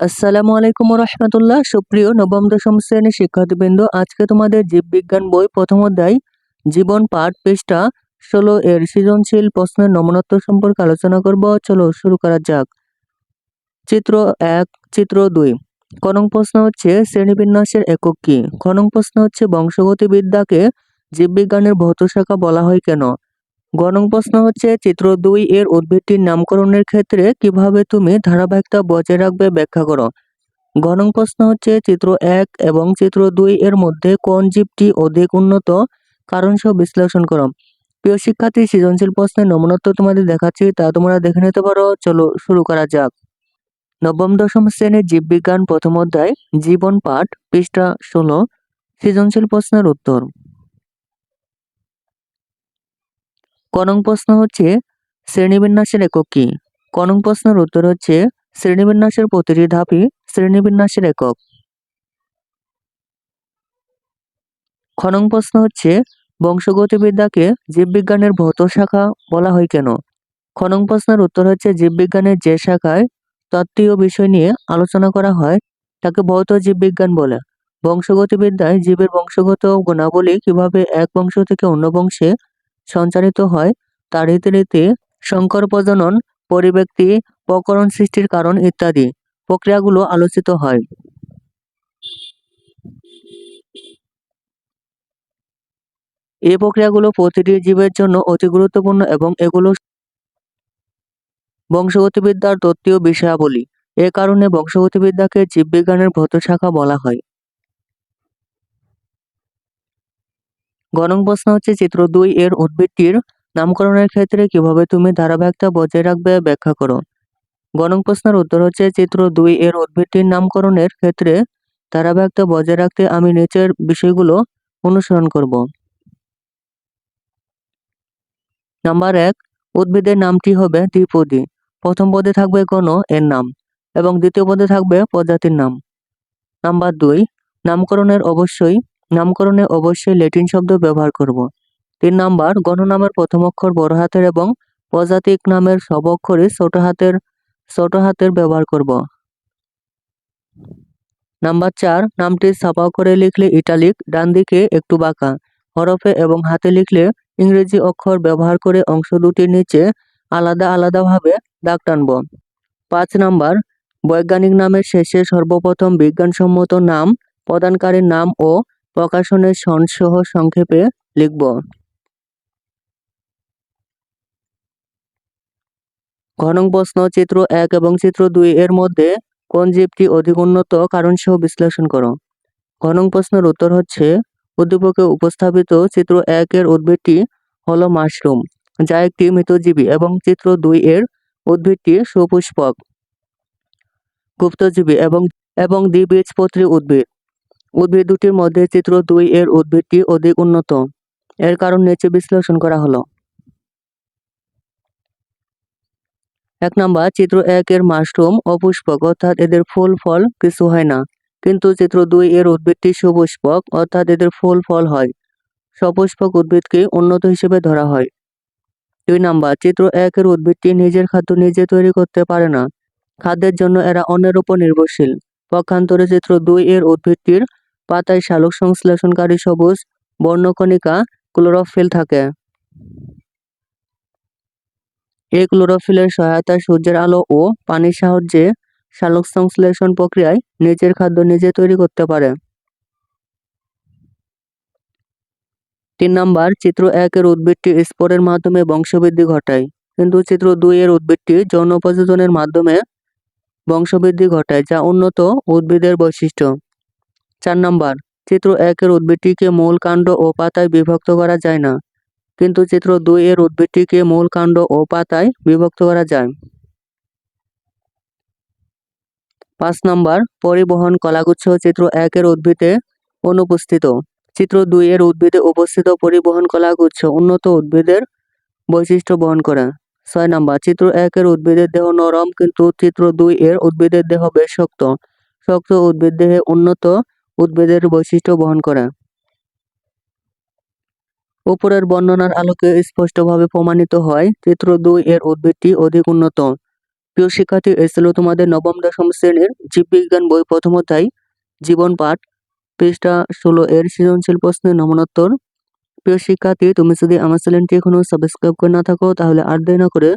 আসসালামু আলাইকুম রহমতুল্লাহ। সুপ্রিয় নবম, দশম শ্রেণির শিক্ষার্থীবৃন্দ, আজকে তোমাদের জীববিজ্ঞান বই প্রথম অধ্যায়, জীবন পাঠ পৃষ্ঠা ষোলো এর সৃজনশীল প্রশ্নের নমনত্ব সম্পর্কে আলোচনা করব। চলো শুরু করা যাক। চিত্র এক, চিত্র দুই। খনং প্রশ্ন হচ্ছে, শ্রেণীবিন্যাসের একক কি? খনং প্রশ্ন হচ্ছে, বংশগতিবিদ্যাকে জীববিজ্ঞানের ভৌত শাখা বলা হয় কেন? গণং প্রশ্ন হচ্ছে, চিত্র দুই এর উদ্ভিদটির নামকরণের ক্ষেত্রে কীভাবে তুমি ধারাবাহিকতা বজায় রাখবে ব্যাখ্যা করো। গণং প্রশ্ন হচ্ছে, চিত্র এক এবং চিত্র দুই এর মধ্যে কোন জীবটি অধিক উন্নত? কারণ সহ বিশ্লেষণ করো। প্রিয় শিক্ষার্থী, সৃজনশীল প্রশ্নের নমনত্ব তোমাদের দেখাচ্ছি, তা তোমরা দেখে নিতে পারো। চলো শুরু করা যাক। নবম, দশম শ্রেণির জীববিজ্ঞান প্রথম অধ্যায়, জীবন পাঠ, পৃষ্ঠা ষোলো, সৃজনশীল প্রশ্নের উত্তর। কনং প্রশ্ন হচ্ছে, শ্রেণীবিন্যাসের একক কি? কনং প্রশ্নের উত্তর হচ্ছে, শ্রেণীবিন্যাসের প্রতিটি ধাপই শ্রেণীবিন্যাসের একক। খনং প্রশ্ন হচ্ছে, বংশগতিবিদ্যাকে জীববিজ্ঞানের ভৌত শাখা বলা হয় কেন? খনং প্রশ্নের উত্তর হচ্ছে, জীববিজ্ঞানের যে শাখায় তত্ত্বীয় বিষয় নিয়ে আলোচনা করা হয়, তাকে ভৌত জীববিজ্ঞান বলে। বংশগতিবিদ্যায় জীবের বংশগত গুণাবলী কীভাবে এক বংশ থেকে অন্য বংশে সঞ্চারিত হয়, তার রীতিনীতি সংকর প্রজনন পরিব্যক্তি, প্রকরণ সৃষ্টির কারণ ইত্যাদি প্রক্রিয়াগুলো আলোচিত হয়। এই প্রক্রিয়াগুলো প্রতিটি জীবের জন্য অতি গুরুত্বপূর্ণ এবং এগুলো বংশগতিবিদ্যার তত্ত্বীয় বিষয়াবলী। এ কারণে বংশগতিবিদ্যাকে জীববিজ্ঞানের ভৌত শাখা বলা হয়। গণং প্রশ্ন হচ্ছে, চিত্র দুই এর উদ্ভিদটির নামকরণের ক্ষেত্রে কীভাবে তুমি ধারাবাহিকতা বজায় রাখবে ব্যাখ্যা করো। গণং প্রশ্নের উত্তর হচ্ছে, চিত্র দুই এর উদ্ভিদটির নামকরণের ক্ষেত্রে ধারাবাহিকতা বজায় রাখতে আমি নিচের বিষয়গুলো অনুসরণ করব। নাম্বার এক, উদ্ভিদের নামটি হবে দ্বিপদী। প্রথম পদে থাকবে কোনো এর নাম এবং দ্বিতীয় পদে থাকবে প্রজাতির নাম। নাম্বার দুই, নামকরণের অবশ্যই নামকরণে অবশ্যই ল্যাটিন শব্দ ব্যবহার করব। তিন নাম্বার গণনামের প্রথম অক্ষর বড় হাতের এবং প্রজাতিক নামের সব অক্ষরই ছোট হাতের ছোট হাতের ব্যবহার করব। নাম্বার চার, নামটি ছাপা করে লিখলে ইটালিক, ডান দিকে একটু বাঁকা, হরফে এবং হাতে লিখলে ইংরেজি অক্ষর ব্যবহার করে অংশ দুটির নিচে আলাদা আলাদাভাবে দাগ টানব। পাঁচ নাম্বার, বৈজ্ঞানিক নামের শেষে সর্বপ্রথম বিজ্ঞানসম্মত নাম, প্রদানকারীর নাম ও প্রকাশনের সনসহ সংক্ষেপে লিখব। ঘনং প্রশ্ন, চিত্র এক এবং চিত্র দুই এর মধ্যে কোন জীবটি অধিক উন্নত কারণ সহ বিশ্লেষণ করো। ঘনং প্রশ্নের উত্তর হচ্ছে, উদ্দীপকে উপস্থাপিত চিত্র এক এর উদ্ভিদটি হলো মাশরুম, যা একটি মৃতজীবী এবং চিত্র দুই এর উদ্ভিদটি সুপুষ্পক, গুপ্তজীবী এবং এবং দ্বিবীজপত্রী উদ্ভিদ। উদ্ভিদ দুটির মধ্যে চিত্র দুই এর উদ্ভিদটি অধিক উন্নত। এর কারণ নিচে বিশ্লেষণ করা হলো। এক নাম্বার, চিত্র এক এর মাশরুম অপুষ্পক অর্থাৎ এদের ফুল, ফল কিছু হয় না। কিন্তু চিত্র দুই এর উদ্ভিদটি সুপুষ্পক, অর্থাৎ এদের ফুল, ফল হয়। সপুষ্পক উদ্ভিদকে উন্নত হিসেবে ধরা হয়। দুই নাম্বার, চিত্র এক এর উদ্ভিদটি নিজের খাদ্য নিজে তৈরি করতে পারে না। খাদ্যের জন্য এরা অন্যের উপর নির্ভরশীল। পক্ষান্তরে চিত্র দুই এর উদ্ভিদটির পাতায় শালক সংশ্লেষণকারী সবুজ বর্ণকণিকা ক্লোরোফিল থাকে। এই ক্লোরোফিলের সহায়তায় সূর্যের আলো ও পানির সাহায্যে শালক সংশ্লেষণ প্রক্রিয়ায় নিজের খাদ্য নিজে তৈরি করতে পারে। তিন নম্বর, চিত্র একের উদ্ভিদটি স্পোরের মাধ্যমে বংশবৃদ্ধি ঘটায়। কিন্তু চিত্র দুই এর উদ্ভিদটি যৌন প্রযোজনের মাধ্যমে বংশবৃদ্ধি ঘটায়, যা উন্নত উদ্ভিদের বৈশিষ্ট্য। চার নম্বর, চিত্র একের উদ্ভিদটিকে মূল কাণ্ড ও পাতায় বিভক্ত করা যায় না, কিন্তু চিত্র দুই এর উদ্ভিদটিকে মূল কাণ্ড ও পাতায় বিভক্ত করা যায়। পাঁচ নম্বর, পরিবহন কলাগুচ্ছ চিত্র একের উদ্ভিদে অনুপস্থিত, চিত্র দুই এর উদ্ভিদে উপস্থিত পরিবহন কলাগুচ্ছ উন্নত উদ্ভিদের বৈশিষ্ট্য বহন করে। ছয় নম্বর, চিত্র একের উদ্ভিদের দেহ নরম, কিন্তু চিত্র দুই এর উদ্ভিদের দেহ বেশ শক্ত শক্ত উদ্ভিদ দেহে উন্নত উদ্ভিদের বৈশিষ্ট্য বহন করে। উপরের বর্ণনার আলোকে স্পষ্টভাবে প্রমাণিত হয়, চিত্র দুই এর উদ্ভিদটি অধিক উন্নত। প্রিয় শিক্ষার্থী এ ছিল তোমাদের নবম, দশম শ্রেণির জীববিজ্ঞান বই প্রথম অধ্যায়, জীবন পাঠ। পৃষ্ঠা ষোলো এর সৃজনশীল প্রশ্নের নমনোত্তর। প্রিয় শিক্ষার্থী, তুমি যদি আমার চ্যানেলটি এখনও সাবস্ক্রাইব করে না থাকো, তাহলে আর দেরি না করে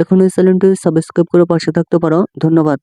এখনই চ্যানেলটি সাবস্ক্রাইব করে পাশে থাকতে পারো। ধন্যবাদ।